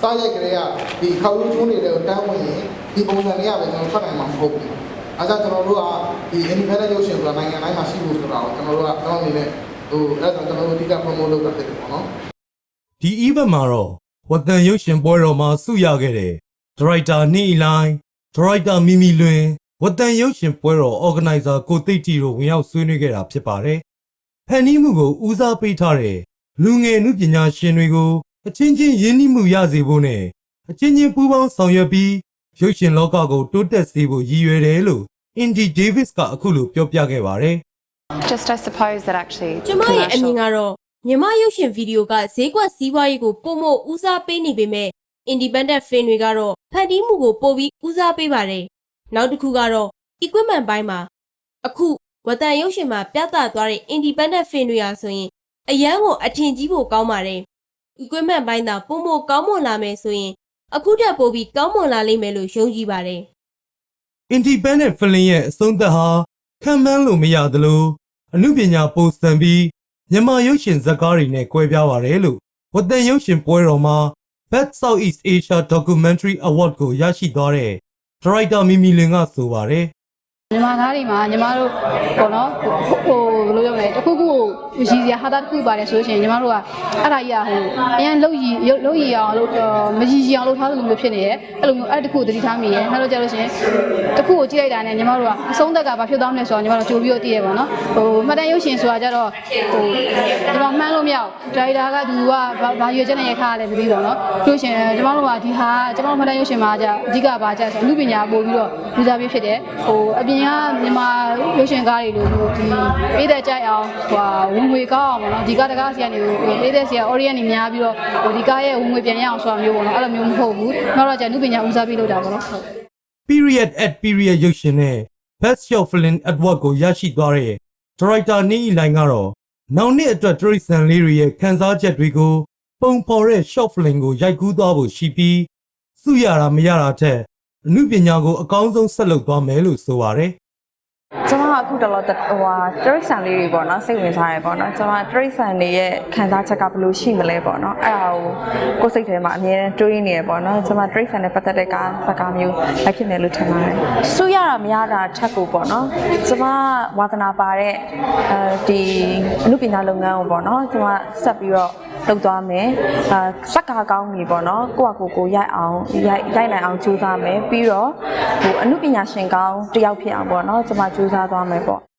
စားရိုက်ကလေးကဒီခေါက်ရိုးချိုးနေတဲ့တန်းဝင်ရင်ဒီပုံစံတွေကပဲကျွန်တော်ထွက်နိုင်မှာမဟုတ်ဘူးအဲဒါကျွန်တော်တို့ကဒီ independent ရုပ်ရှင်ဆိုတာနိုင်ငံတိုင်းမှာရှိဖို့ဆိုတာကိုကျွန်တော်တို့ကကျွန်တော်အနေနဲ့ဟိုအဲ့ဒါကျွန်တော်တို့အဓိက promote လုပ်တာဖြစ်တယ်ပေါ့နော်ဒီ event မှာတော့ဝတန်ရုပ်ရှင်ပွဲတော်မှာဆုရခဲ့တဲ့ဒရိုက်တာနေအီလိုင်းဒရိုက်တာမီမီလွင်ဝတန်ရုပ်ရှင်ပွဲတော် organizer ကိုသိတ်တီတို့ဝင်ရောက်ဆွေးနွေးခဲ့တာဖြစ်ပါတယ်။ဖန်နီးမှုကိုဦးစားပေးထားတဲ့လူငယ်နုပညာရှင်တွေကို အချင်းချင်းရင်းနှီးမှုရစေဖို့နဲ့အချင်းချင်းပူးပေါင်းဆောင်ရွက်ပြီးရုပ်ရှင်လောကကိုတိုးတက်စေဖို့ရည်ရွယ်တယ်လို့ Indy Davis ကအခုလိုပြောပြခဲ့ပါတယ်။ Just I suppose that actually ကျမရဲ့အမြင် commercial- ကတော့မြန်မာရုပ်ရှင်ဗီဒီယိုကဈေးကွက်စီးပွားရေးကိုပုံမဦးစားပေးနေပေမဲ့ independent film တွေကတော့ဖန်တီးမှုကိုပိုပြီးဦးစားပေးပါတယ်။နောက်တစ်ခုကတော့ equipment ဘိုင်းမှာအခုဝတန်ရုပ်ရှင်မှာပြသသွားတဲ့ independent film တွေဟာဆိုရင်အရန်ကိုအထင်ကြီးဖို့ကောင်းပါတယ်။ equipment ဘိုင်းသာပုံမကောင်းမွန်လာမယ်ဆိုရင်အခုတက်ပိုပြီးကောင်းမွန်လာလိမ့်မယ်လို့ယုံကြည်ပါတယ်။ Independent Film ရဲ့အဆုံးသက်ဟာခံမှန်းလို့မရသလိုအမှုပညာပိုစံပြီးမြန်မာရုပ်ရှင်ဇာတ်ကားတွေနဲ့ကွဲပြားပါတယ်လို့ဝတန်ရုပ်ရှင်ပွဲတော်မှာ Best Southeast Asia Documentary Award ကိုရရှိသွားတဲ့ဒရိုက်တာမီမီလင်ကဆိုပါတယ် မြန်မာကားတွေမှာညီမတို့ပေါ့နော်ဟိုဟိုဘယ်လိုပြောမလဲတစ်ခုခုကိုရည်စရာဟာတာတစ်ခုပါတယ်ဆိုလို့ရှိရင်ညီမတို့ကအဲ့ဒါကြီးကဟိုအရင်လှုပ်ရည်လှုပ်ရည်အောင်လို့မရည်ရည်အောင်လုပ်ထားသလိုမျိုးဖြစ်နေရဲ့အဲ့လိုမျိုးအဲ့တစ်ခုကိုတတိထားမိရဲ့နောက်တော့ကြလို့ရှိရင်တစ်ခုကိုကြည့်လိုက်တာနဲ့ညီမတို့ကအဆုံးသက်ကဘာဖြစ်သွားမလဲဆိုတော့ညီမတို့ကြိုပြီးတော့သိရပါတော့ဟိုမှတ်တမ်းရုပ်ရှင်ဆိုတာကြတော့ဟိုဒီမှာမှန်းလို့မရဘူးဒါရိုက်တာကသူကဘာဘာရွေးချက်နဲ့ရိုက်ထားရတယ်မသိဘူးပေါ့နော်လို့ရှိရင်ညီမတို့ကဒီဟာညီမတို့မှတ်တမ်းရုပ်ရှင်မှာじゃအဓိကဘာကြဆိုအမှုပညာပို့ပြီးတော့ယူစားပေးဖြစ်တယ်ဟိုအပြင်ကမြန်မာရုပ်ရှင်ကားတွေလိုမျိုးဒီပေးတဲ့ကြိုက်အောင်ဟိုဝင်ငွေကောင်းအောင်ပေါ့နော်ဒီကားတကားစီကနေပေးတဲ့စီက orient နေများပြီးတော့ဟိုဒီကားရဲ့ဝင်ငွေပြန်ရအောင်ဆိုတာမျိုးပေါ့နော်အဲ့လိုမျိုးမဟုတ်ဘူးနောက်တော့じゃအမှုပညာဦးစားပေးလုပ်တာပေါ့နော်ဟုတ် Period at Period ရုပ်ရှင်နဲ့ Best Short Film Award ကိုရရှိသွားတဲ့ဒရိုက်တာနေအီလိုင်းကတော့နောက်နှစ်အတွက်တရိတ်ဆန်လေးတွေရဲ့ခန်းစားချက်တွေကိုပုံဖော်တဲ့ short film ကိုရိုက်ကူးသွားဖို့ရှိပြီးစုရတာမရတာထက် အမှုပညာကိုအကောင်းဆုံးဆက်လုပ်သွားမယ်လို့ဆိုပါတယ်ကျွန်မကအခုတော်တော်ဟိုဟာတရိတ်ဆန်လေးတွေပေါ့နော်စိတ်ဝင်စားရပေါ့နော်ကျွန်မတရိတ်ဆန်တွေရဲ့ခံစားချက်ကဘယ်လိုရှိမလဲပေါ့နော်အဲ့ဒါကိုကိုယ်စိတ်ထဲမှာအမြဲတမ်းတွေးနေရပေါ့နော်ကျွန်မတရိတ်ဆန်နဲ့ပတ်သက်တဲ့ကားစကားမျိုးလိုက်ဖြစ်မယ်လို့ထင်ပါတယ်စူးရတာမရတာချက်ကိုပေါ့နော်ကျွန်မဝါသနာပါတဲ့အဲဒီအမှုပညာလုပ်ငန်းကိုပေါ့နော်ကျွန်မဆက်ပြီးတော့ လုပ်သွားမယ်အာစက်ကားကောင်းပြီပေါ့နော်ကိုယ့်အကိုကိုရိုက်အောင်ရိုက်ရိုက်နိုင်အောင်ကြိုးစားမယ်ပြီးတော့ဟိုအမှုပညာရှင်ကောင်းတစ်ယောက်ဖြစ်အောင်ပေါ့နော်ကျွန်မကြိုးစားသွားမယ်ပေါ့